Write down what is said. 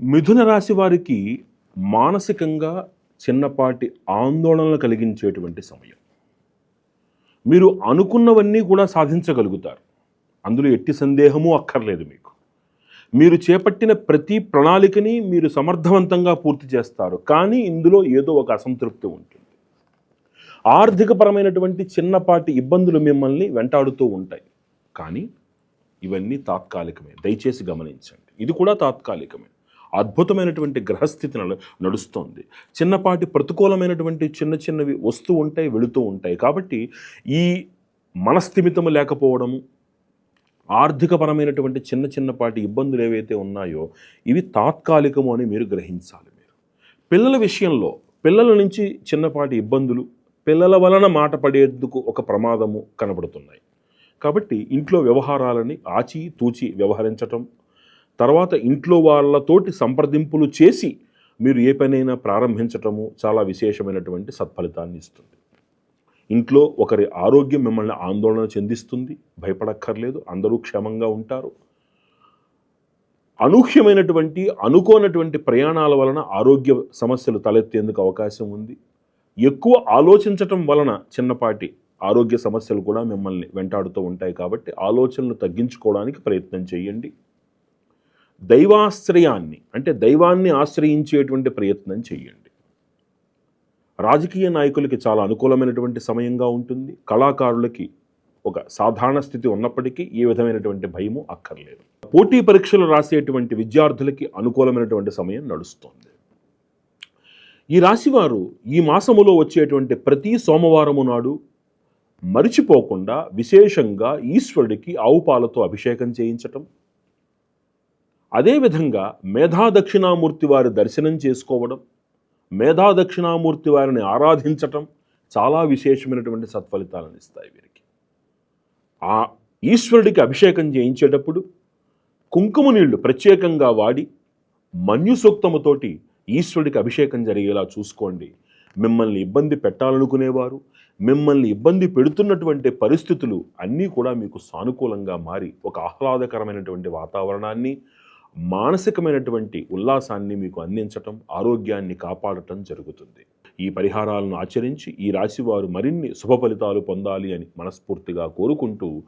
మిథున రాశి వారికి మానసికంగా చిన్నపాటి ఆందోళనలు కలిగించేటువంటి సమయం. మీరు అనుకున్నవన్నీ కూడా సాధించగలుగుతారు. అందులో ఎట్టి సందేహము అక్కర్లేదు మీకు. మీరు చేపట్టిన ప్రతి ప్రణాళికని మీరు సమర్థవంతంగా పూర్తి చేస్తారు. కానీ ఇందులో ఏదో ఒక అసంతృప్తి ఉంటుంది. ఆర్థికపరమైనటువంటి చిన్నపాటి ఇబ్బందులు మిమ్మల్ని వెంటాడుతూ ఉంటాయి. కానీ ఇవన్నీ తాత్కాలికమే. దయచేసి గమనించండి. ఇది కూడా తాత్కాలికమే. అద్భుతమైనటువంటి గ్రహస్థితి నడుస్తోంది. చిన్నపాటి ప్రతికూలమైనటువంటి చిన్న చిన్నవి వస్తూ ఉంటాయి వెళుతూ ఉంటాయి. కాబట్టి ఈ మనస్థిమితము లేకపోవడము ఆర్థికపరమైనటువంటి చిన్న చిన్నపాటి ఇబ్బందులు ఏవైతే ఉన్నాయో ఇవి తాత్కాలికము అని మీరు గ్రహించాలి మీరు. పిల్లల విషయంలో పిల్లల నుంచి చిన్నపాటి ఇబ్బందులు పిల్లల వలన మాట పడేందుకు ఒక ప్రమాదము కనబడుతున్నాయి. కాబట్టి ఇంట్లో వ్యవహారాలని ఆచి తూచి వ్యవహరించటం తర్వాత ఇంట్లో వాళ్ళతోటి సంప్రదింపులు చేసి మీరు ఏ పనైనా ప్రారంభించటము చాలా విశేషమైనటువంటి సత్ఫలితాన్ని ఇస్తుంది. ఇంట్లో ఒకరి ఆరోగ్యం మిమ్మల్ని ఆందోళన చెందిస్తుంది భయపడక్కర్లేదు అందరూ క్షేమంగా ఉంటారు. అనూహ్యమైనటువంటి అనుకోనటువంటి ప్రయాణాల వలన ఆరోగ్య సమస్యలు తలెత్తేందుకు అవకాశం ఉంది. ఎక్కువ ఆలోచించటం వలన చిన్నపాటి ఆరోగ్య సమస్యలు కూడా మిమ్మల్ని వెంటాడుతూ ఉంటాయి కాబట్టి ఆలోచనలు తగ్గించుకోవడానికి ప్రయత్నం చేయండి. దైవాశ్రయాన్ని అంటే దైవాన్ని ఆశ్రయించేటువంటి ప్రయత్నం చేయండి. రాజకీయ నాయకులకి చాలా అనుకూలమైనటువంటి సమయంగా ఉంటుంది. కళాకారులకి ఒక సాధారణ స్థితి ఉన్నప్పటికీ ఏ విధమైనటువంటి భయము అక్కర్లేదు. పోటీ పరీక్షలు రాసేటువంటి విద్యార్థులకి అనుకూలమైనటువంటి సమయం నడుస్తుంది. ఈ రాశివారు ఈ మాసములో వచ్చేటువంటి ప్రతి సోమవారము నాడు మరిచిపోకుండా విశేషంగా ఈశ్వరుడికి ఆవు పాలతో అభిషేకం చేయించటం అదేవిధంగా మేధా దక్షిణామూర్తి వారి దర్శనం చేసుకోవడం మేధా దక్షిణామూర్తి వారిని ఆరాధించటం చాలా విశేషమైనటువంటి సత్ఫలితాలను ఇస్తాయి వీరికి. ఆ ఈశ్వరుడికి అభిషేకం చేయించేటప్పుడు కుంకుమ నీళ్ళు ప్రత్యేకంగా వాడి మన్యు సూక్తముతోటి ఈశ్వరుడికి అభిషేకం జరిగేలా చూసుకోండి. మిమ్మల్ని ఇబ్బంది పెట్టాలనుకునేవారు మిమ్మల్ని ఇబ్బంది పెడుతున్నటువంటి పరిస్థితులు అన్నీ కూడా మీకు సానుకూలంగా మారి ఒక ఆహ్లాదకరమైనటువంటి వాతావరణాన్ని మానసికమైనటువంటి ఉల్లాసాన్ని మీకు అందించటం ఆరోగ్యాన్ని కాపాడటం జరుగుతుంది. ఈ పరిహారాలను ఆచరించి ఈ రాశివారు మరిన్ని శుభ ఫలితాలు పొందాలి అని మనస్ఫూర్తిగా కోరుకుంటూ